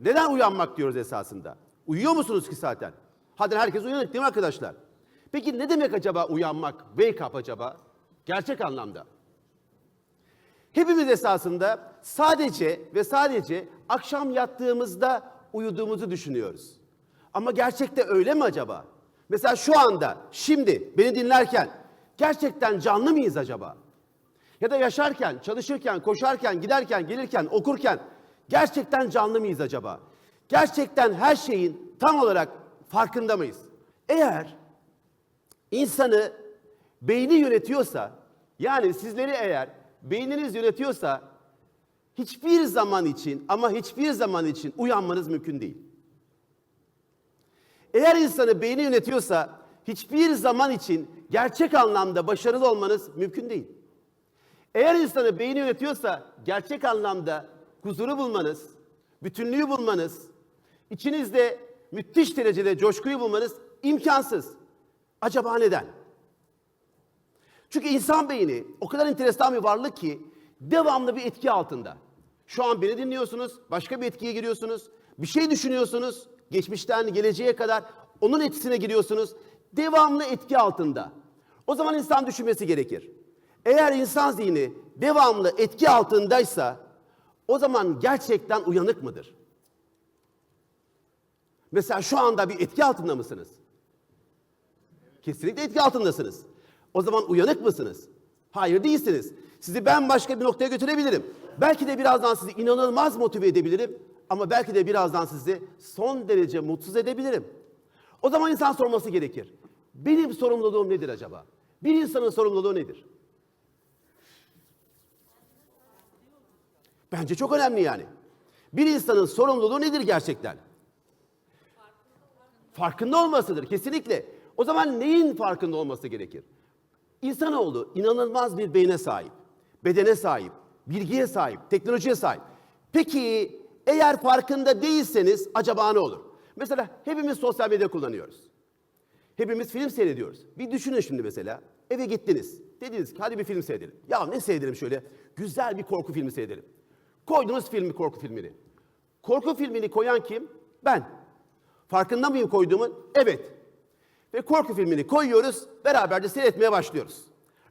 Neden uyanmak diyoruz esasında? Uyuyor musunuz ki zaten? Hadi herkes uyanık değil mi arkadaşlar? Peki ne demek acaba uyanmak? Wake up acaba? Gerçek anlamda. Hepimiz esasında sadece ve sadece akşam yattığımızda uyuduğumuzu düşünüyoruz. Ama gerçekte öyle mi acaba? Mesela şu anda, şimdi beni dinlerken gerçekten canlı mıyız acaba? Ya da yaşarken, çalışırken, koşarken, giderken, gelirken, okurken gerçekten canlı mıyız acaba? Gerçekten her şeyin tam olarak farkında mıyız? Eğer insanı beyni yönetiyorsa, yani sizleri eğer beyniniz yönetiyorsa hiçbir zaman için ama hiçbir zaman için uyanmanız mümkün değil. Eğer insanı beyni yönetiyorsa hiçbir zaman için gerçek anlamda başarılı olmanız mümkün değil. Eğer insanı beyni yönetiyorsa gerçek anlamda huzuru bulmanız, bütünlüğü bulmanız, içinizde müthiş derecede coşkuyu bulmanız imkansız. Acaba neden? Çünkü insan beyni o kadar enteresan bir varlık ki devamlı bir etki altında. Şu an beni dinliyorsunuz, başka bir etkiye giriyorsunuz, bir şey düşünüyorsunuz, geçmişten geleceğe kadar onun etkisine giriyorsunuz. Devamlı etki altında. O zaman insan düşünmesi gerekir. Eğer insan zihni devamlı etki altındaysa o zaman gerçekten uyanık mıdır? Mesela şu anda bir etki altında mısınız? Kesinlikle etki altındasınız. O zaman uyanık mısınız? Hayır değilsiniz. Sizi ben başka bir noktaya götürebilirim. Belki de birazdan sizi inanılmaz motive edebilirim. Ama belki de birazdan sizi son derece mutsuz edebilirim. O zaman insan sorması gerekir. Benim sorumluluğum nedir acaba? Bir insanın sorumluluğu nedir? Bence çok önemli yani. Bir insanın sorumluluğu nedir gerçekten? Farkında olmasıdır kesinlikle. O zaman neyin farkında olması gerekir? İnsanoğlu inanılmaz bir beyne sahip, bedene sahip, bilgiye sahip, teknolojiye sahip. Peki eğer farkında değilseniz acaba ne olur? Mesela hepimiz sosyal medya kullanıyoruz. Hepimiz film seyrediyoruz. Bir düşünün şimdi mesela. Eve gittiniz. Dediniz ki hadi bir film seyredelim. Ya ne seyredelim şöyle? Güzel bir korku filmi seyredelim. Koydunuz filmi korku filmini. Korku filmini koyan kim? Ben. Farkında mıyım koyduğumun? Evet. Ve korku filmini koyuyoruz, beraber de seyretmeye başlıyoruz.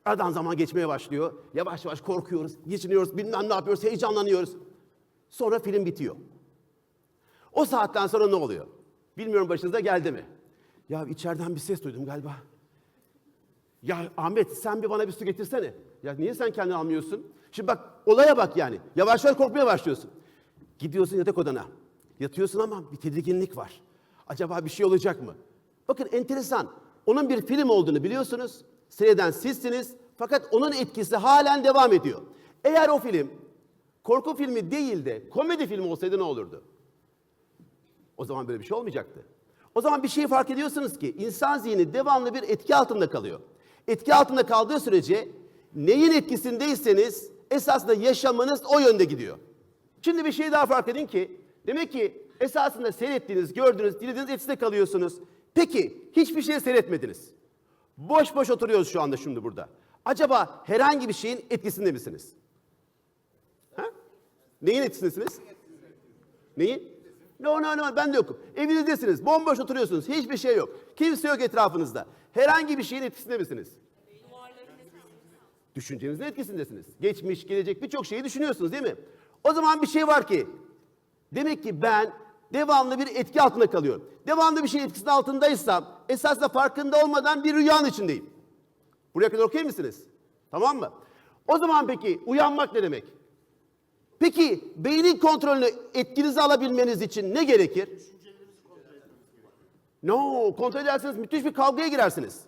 Aradan zaman geçmeye başlıyor. Yavaş yavaş korkuyoruz, geçiniyoruz, bilmem ne yapıyoruz, heyecanlanıyoruz. Sonra film bitiyor. O saatten sonra ne oluyor? Bilmiyorum başınıza geldi mi? Ya içeriden bir ses duydum galiba. Ya Ahmet sen bir bana bir su getirsene. Ya niye sen kendini almıyorsun? Şimdi bak olaya bak yani. Yavaş yavaş korkmaya başlıyorsun. Gidiyorsun yatak odana. Yatıyorsun ama bir tedirginlik var. Acaba bir şey olacak mı? Bakın enteresan. Onun bir film olduğunu biliyorsunuz. Seyreden sizsiniz. Fakat onun etkisi halen devam ediyor. Eğer o film korku filmi değil de komedi filmi olsaydı ne olurdu? O zaman böyle bir şey olmayacaktı. O zaman bir şeyi fark ediyorsunuz ki insan zihni devamlı bir etki altında kalıyor. Etki altında kaldığı sürece neyin etkisindeyseniz esasında yaşamınız o yönde gidiyor. Şimdi bir şey daha fark edin ki demek ki esasında seyrettiğiniz, gördüğünüz, dilediğiniz etkisinde kalıyorsunuz. Peki hiçbir şey seyretmediniz. Boş boş oturuyoruz şu anda şimdi burada. Acaba herhangi bir şeyin etkisinde misiniz? Ha? Neyin etkisindesiniz? Neyin? No no no ben de yokum. Evinizdesiniz, bomboş oturuyorsunuz, hiçbir şey yok. Kimse yok etrafınızda. Herhangi bir şeyin etkisinde misiniz? Düşüncenizin etkisindesiniz. Geçmiş, gelecek birçok şeyi düşünüyorsunuz değil mi? O zaman bir şey var ki, demek ki ben devamlı bir etki altında kalıyorum. Devamlı bir şeyin etkisinin altındaysam, esasında farkında olmadan bir rüyanın içindeyim. Buraya kadar okey misiniz? Tamam mı? O zaman peki uyanmak ne demek? Peki beynin kontrolünü etkinize alabilmeniz için ne gerekir? No, kontrol ederseniz müthiş bir kavgaya girersiniz.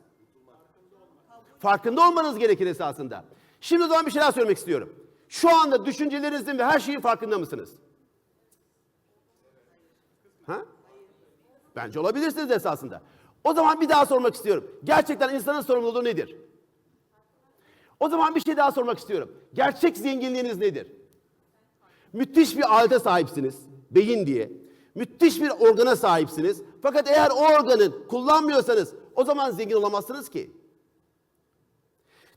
Farkında olmanız gerekir esasında. Şimdi o zaman bir şey daha söylemek istiyorum. Şu anda düşüncelerinizin ve her şeyin farkında mısınız? Ha? Bence olabilirsiniz esasında. O zaman bir daha sormak istiyorum. Gerçekten insanın sorumluluğu nedir? O zaman bir şey daha sormak istiyorum. Gerçek zenginliğiniz nedir? Müthiş bir alete sahipsiniz. Beyin diye. Müthiş bir organa sahipsiniz. Fakat eğer o organı kullanmıyorsanız o zaman zengin olamazsınız ki.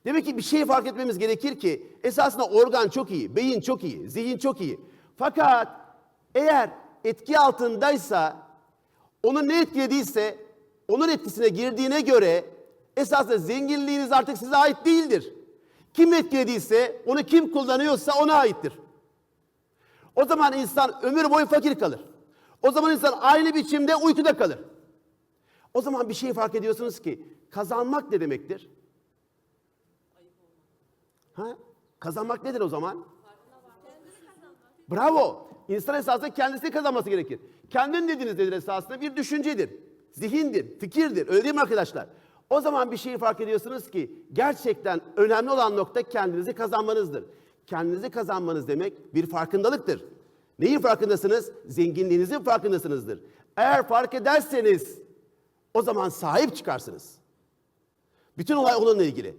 Demek ki bir şey fark etmemiz gerekir ki esasında organ çok iyi, beyin çok iyi, zihin çok iyi. Fakat eğer etki altındaysa, onu ne etkilediyse, onun etkisine girdiğine göre esasında zenginliğiniz artık size ait değildir. Kim etkilediyse, onu kim kullanıyorsa ona aittir. O zaman insan ömür boyu fakir kalır. O zaman insan aynı biçimde uykuda kalır. O zaman bir şey fark ediyorsunuz ki kazanmak ne demektir? Ha? Kazanmak nedir o zaman? Bravo. İnsan esasında kendisini kazanması gerekir. Kendin dediğiniz nedir esasında? Bir düşüncedir, zihindir, fikirdir. Öyle değil mi arkadaşlar? O zaman bir şeyi fark ediyorsunuz ki gerçekten önemli olan nokta kendinizi kazanmanızdır. Kendinizi kazanmanız demek bir farkındalıktır. Neyin farkındasınız? Zenginliğinizin farkındasınızdır. Eğer fark ederseniz o zaman sahip çıkarsınız. Bütün olay onunla ilgili.